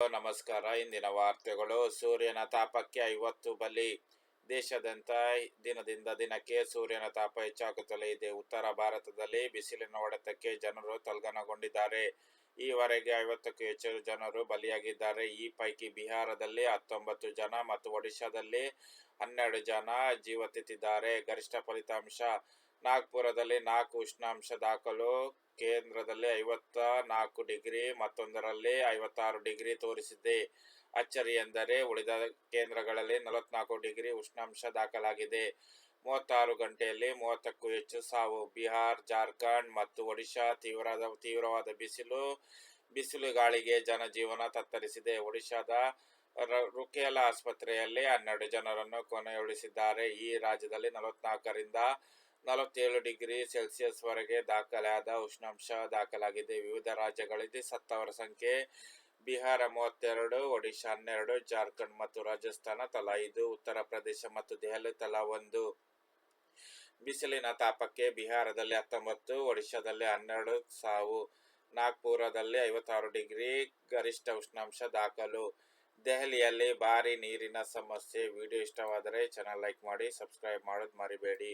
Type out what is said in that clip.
ನಮಸ್ಕಾರ. ಇಂದಿನ ವಾರ್ತೆಗಳು, ಸೂರ್ಯನ ತಾಪಕ್ಕೆ ಐವತ್ತು ಬಲಿ. ದೇಶಾದ್ಯಂತ ದಿನದಿಂದ ದಿನಕ್ಕೆ ಸೂರ್ಯನ ತಾಪ ಹೆಚ್ಚಾಗುತ್ತಲೇ ಇದೆ. ಉತ್ತರ ಭಾರತದಲ್ಲಿ ಬಿಸಿಲಿನ ಹೊಡೆತಕ್ಕೆ ಜನರು ತಲ್ಗನಗೊಂಡಿದ್ದಾರೆ. ಈವರೆಗೆ ಐವತ್ತಕ್ಕೂ ಹೆಚ್ಚು ಜನರು ಬಲಿಯಾಗಿದ್ದಾರೆ. ಈ ಪೈಕಿ ಬಿಹಾರದಲ್ಲಿ ಹತ್ತೊಂಬತ್ತು ಜನ ಮತ್ತು ಒಡಿಶಾದಲ್ಲಿ ಹನ್ನೆರಡು ಜನ ಜೀವತೆತ್ತಿದ್ದಾರೆ ಗರಿಷ್ಠ ಫಲಿತಾಂಶ ನಾಗ್ಪುರದಲ್ಲಿ ನಾಲ್ಕು ಉಷ್ಣಾಂಶ ದಾಖಲು, ಕೇಂದ್ರದಲ್ಲಿ ಐವತ್ತ ನಾಲ್ಕು ಡಿಗ್ರಿ, ಮತ್ತೊಂದರಲ್ಲಿ ಐವತ್ತಾರು ಡಿಗ್ರಿ ತೋರಿಸಿದೆ. ಅಚ್ಚರಿ ಎಂದರೆ ಉಳಿದ ಕೇಂದ್ರಗಳಲ್ಲಿ ನಲವತ್ನಾಲ್ಕು ಡಿಗ್ರಿ ಉಷ್ಣಾಂಶ ದಾಖಲಾಗಿದೆ. ಮೂವತ್ತಾರು ಗಂಟೆಯಲ್ಲಿ ಮೂವತ್ತಕ್ಕೂ ಹೆಚ್ಚು ಸಾವು. ಬಿಹಾರ್, ಜಾರ್ಖಂಡ್ ಮತ್ತು ಒಡಿಶಾ ತೀವ್ರದ, ತೀವ್ರವಾದ ಬಿಸಿಲು ಬಿಸಿಲು ಗಾಳಿಗೆ ಜನಜೀವನ ತತ್ತರಿಸಿದೆ. ಒಡಿಶಾದ ರುಕೇಲ ಆಸ್ಪತ್ರೆಯಲ್ಲಿ ಹನ್ನೆರಡು ಜನರನ್ನು ಕೊನೆಯುಳಿಸಿದ್ದಾರೆ. ಈ ರಾಜ್ಯದಲ್ಲಿ ನಲವತ್ನಾಲ್ಕರಿಂದ ನಲವತ್ತೇಳು ಡಿಗ್ರಿ ಸೆಲ್ಸಿಯಸ್ ವರೆಗೆ ದಾಖಲಾದ ಉಷ್ಣಾಂಶ ದಾಖಲಾಗಿದೆ. ವಿವಿಧ ರಾಜ್ಯಗಳಲ್ಲಿ ಸತ್ತವರ ಸಂಖ್ಯೆ ಬಿಹಾರ ಮೂವತ್ತೆರಡು, ಒಡಿಶಾ ಹನ್ನೆರಡು, ಜಾರ್ಖಂಡ್ ಮತ್ತು ರಾಜಸ್ಥಾನ ತಲಾ ಐದು, ಉತ್ತರ ಪ್ರದೇಶ ಮತ್ತು ದೆಹಲಿ ತಲಾ ಒಂದು. ಬಿಸಿಲಿನ ತಾಪಕ್ಕೆ ಬಿಹಾರದಲ್ಲಿ ಹತ್ತೊಂಬತ್ತು, ಒಡಿಶಾದಲ್ಲಿ ಹನ್ನೆರಡು, ಸಾವು ನಾಗ್ಪುರದಲ್ಲಿ ಐವತ್ತಾರು ಡಿಗ್ರಿ ಗರಿಷ್ಠ ಉಷ್ಣಾಂಶ ದಾಖಲು. ದೆಹಲಿಯಲ್ಲಿ ಭಾರಿ ನೀರಿನ ಸಮಸ್ಯೆ. ವಿಡಿಯೋ ಇಷ್ಟವಾದರೆ ಚಾನಲ್ ಲೈಕ್ ಮಾಡಿ ಸಬ್ಸ್ಕ್ರೈಬ್ ಮಾಡೋದು ಮರಿಬೇಡಿ.